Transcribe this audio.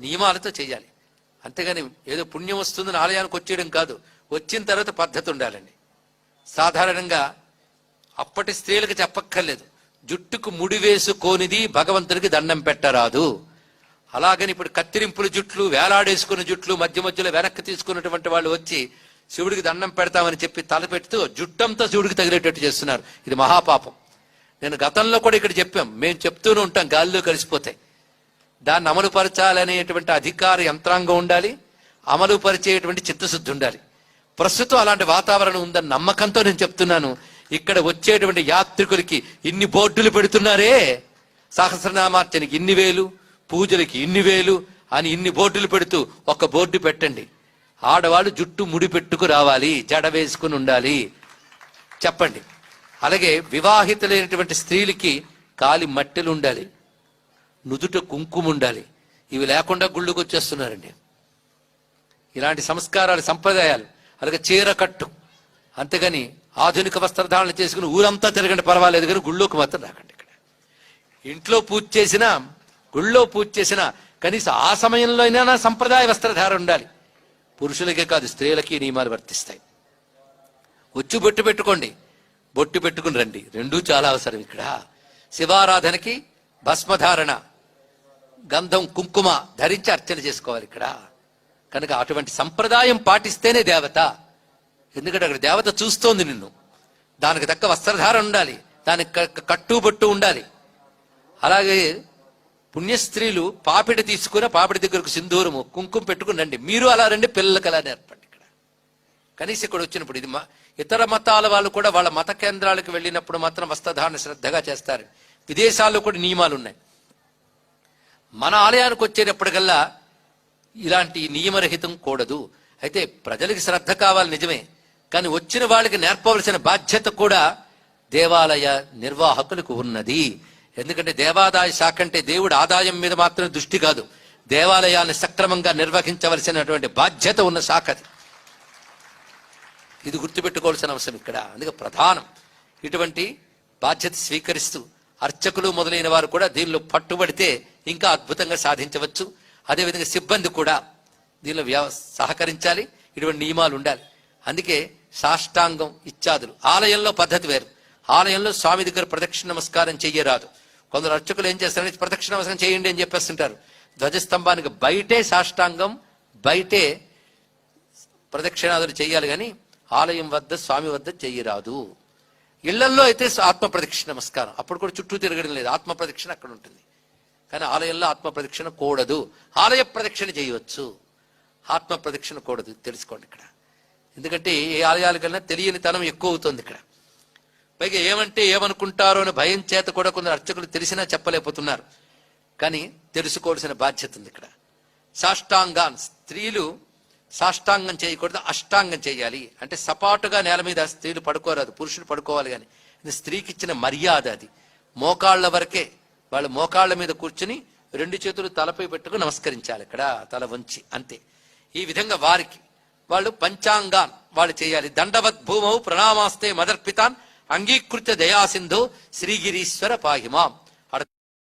నియమాలతో చేయాలి. అంతేగాని ఏదో పుణ్యం వస్తుందని ఆలయానికి వచ్చేయడం కాదు. వచ్చిన తర్వాత పద్ధతి ఉండాలండి. సాధారణంగా అప్పటి స్త్రీలకు చెప్పక్కర్లేదు. జుట్టుకు ముడి వేసుకోనిది భగవంతునికి దండం పెట్టరాదు. అలాగని ఇప్పుడు కత్తిరింపుల జుట్లు వేలాడేసుకున్న జుట్లు మధ్య మధ్యలో వెనక్కి తీసుకున్నటువంటి వాళ్ళు వచ్చి శివుడికి దండం పెడతామని చెప్పి తల పెడుతూ జుట్టంతా శివుడికి తగిలేటట్టు చేస్తున్నారు. ఇది మహాపాపం. నేను గతంలో కూడా ఇక్కడ చెప్పాం. మేము చెప్తూనే ఉంటాం గాల్లో కలిసిపోతాయి దాన్ని అమలుపరచాలనేటువంటి అధికార యంత్రాంగం ఉండాలి అమలుపరిచేటువంటి చిత్తశుద్ధి ఉండాలి. ప్రస్తుతం అలాంటి వాతావరణం ఉందని నమ్మకంతో నేను చెప్తున్నాను. ఇక్కడ వచ్చేటువంటి యాత్రికులకి ఇన్ని బోర్డులు పెడుతున్నారే సహస్రనామార్చనకి ఇన్ని వేలు పూజలకి ఇన్ని వేలు అని ఇన్ని బోర్డులు పెడుతూ ఒక బోర్డు పెట్టండి. ఆడవాళ్ళు జుట్టు ముడి పెట్టుకు రావాలి జడ వేసుకుని ఉండాలి. చెప్పండి. అలాగే వివాహితులైనటువంటి స్త్రీలకి కాలి మట్టెలు ఉండాలి. నుదుట కుంకుమ ఉండాలి. ఇవి లేకుండా గుళ్ళకు వచ్చేస్తున్నారండి. ఇలాంటి సంస్కారాలు సంప్రదాయాలు అలాగే చీర కట్టు అంతేగాని ఆధునిక వస్త్రధారణ చేసుకుని ఊరంతా తిరగండి పర్వాలేదు కానీ గుళ్ళోకి మాత్రం రాకండి ఇక్కడ. ఇంట్లో పూజ చేసినా గుళ్ళో పూజ చేసినా కనీసం ఆ సమయంలో అయినా సంప్రదాయ వస్త్రధార ఉండాలి. పురుషులకే కాదు స్త్రీలకి నియమాలు వర్తిస్తాయి. వచ్చి బొట్టు పెట్టుకోండి. బొట్టు పెట్టుకుని రండి. రెండూ చాలా అవసరం ఇక్కడ. శివారాధనకి భస్మధారణ. గంధం కుంకుమ ధరించి అర్చన చేసుకోవాలి ఇక్కడ. కనుక అటువంటి సంప్రదాయం పాటిస్తేనే దేవత. ఎందుకంటే అక్కడ దేవత చూస్తోంది నిన్ను. దానికి తక్క వస్త్రధారణ ఉండాలి. దానికి క- ఉండాలి. అలాగే పుణ్యస్త్రీలు పాపిడి తీసుకుని పాపిడి దగ్గరకు సింధూరము కుంకుమ పెట్టుకుని రండి. మీరు అలా రండి పిల్లలకి అలా నేర్పండి ఇక్కడ. కనీసం ఇక్కడ వచ్చినప్పుడు ఇది మా ఇతర మతాల వాళ్ళు కూడా వాళ్ళ మత కేంద్రాలకు వెళ్ళినప్పుడు మాత్రం వస్త్రధారణ శ్రద్ధగా చేస్తారు. విదేశాల్లో కూడా నియమాలు ఉన్నాయి. మన ఆలయానికి వచ్చేటప్పటికల్లా ఇలాంటి నియమరహితం కూడదు. అయితే ప్రజలకి శ్రద్ధ కావాలి నిజమే. కానీ వచ్చిన వాళ్ళకి నేర్పవలసిన బాధ్యత కూడా దేవాలయ నిర్వాహకులకు ఉన్నది. ఎందుకంటే దేవాదాయ శాఖ అంటే దేవుడి ఆదాయం మీద మాత్రమే దృష్టి కాదు. దేవాలయాన్ని సక్రమంగా నిర్వహించవలసినటువంటి బాధ్యత ఉన్న శాఖ అది. ఇది గుర్తుపెట్టుకోవాల్సిన అవసరం ఇక్కడ. అందుకే ప్రధానం. ఇటువంటి బాధ్యత స్వీకరిస్తూ అర్చకులు మొదలైన వారు కూడా దీనిలో పట్టుబడితే ఇంకా అద్భుతంగా సాధించవచ్చు. అదేవిధంగా సిబ్బంది కూడా దీనిలో వ్యవ సహకరించాలి. ఇటువంటి నియమాలు ఉండాలి. అందుకే సాష్టాంగం ఇత్యాదులు ఆలయంలో పద్ధతి వేరు. ఆలయంలో స్వామి దగ్గర ప్రదక్షిణ నమస్కారం చెయ్యరాదు. కొందరు అర్చకులు ఏం చేస్తారంటే ప్రదక్షిణ నమస్కారం చేయండి అని చెప్పేస్తుంటారు. ధ్వజస్తంభానికి బయటే సాష్టాంగం బయటే ప్రదక్షిణాదులు చేయాలి కానీ ఆలయం వద్ద స్వామి వద్ద చెయ్యరాదు. ఇళ్ళల్లో అయితే ఆత్మ ప్రదక్షిణ నమస్కారం. అప్పుడు కూడా చుట్టూ తిరగడం లేదు. ఆత్మ ప్రదక్షిణ అక్కడ ఉంటుంది. కానీ ఆలయంలో ఆత్మ ప్రదక్షిణ కూడదు. ఆలయ ప్రదక్షిణ చేయవచ్చు. ఆత్మ ప్రదక్షిణ కూడదు. తెలుసుకోండి ఇక్కడ. ఎందుకంటే ఏ ఆలయాలకైనా తెలియని తనం ఎక్కువ అవుతుంది ఇక్కడ. పైగా ఏమంటే ఏమనుకుంటారో అని భయం చేత కూడా కొందరు అర్చకులు తెలిసినా చెప్పలేకపోతున్నారు. కానీ తెలుసుకోవాల్సిన బాధ్యత ఉంది ఇక్కడ. సాష్టాంగాన్. స్త్రీలు సాష్టాంగం చేయకూడదు అష్టాంగం చేయాలి. అంటే సపాటుగా నేల మీద స్త్రీలు పడుకోరాదు పురుషులు పడుకోవాలి కానీ. ఇది స్త్రీకి ఇచ్చిన మర్యాద అది. మోకాళ్ళ వరకే వాళ్ళు మోకాళ్ళ మీద కూర్చుని రెండు చేతులు తలపై పెట్టుకుని నమస్కరించాలి ఇక్కడ తల వంచి అంతే. ఈ విధంగా వారికి వాళ్ళు పంచాంగాన్ వాళ్ళు చేయాలి. దండవత్ భూమౌ ప్రణామాస్తే మదర్పితాన్ అంగీకృత దయాసింధు శ్రీగిరీశ్వర పాహిమాం.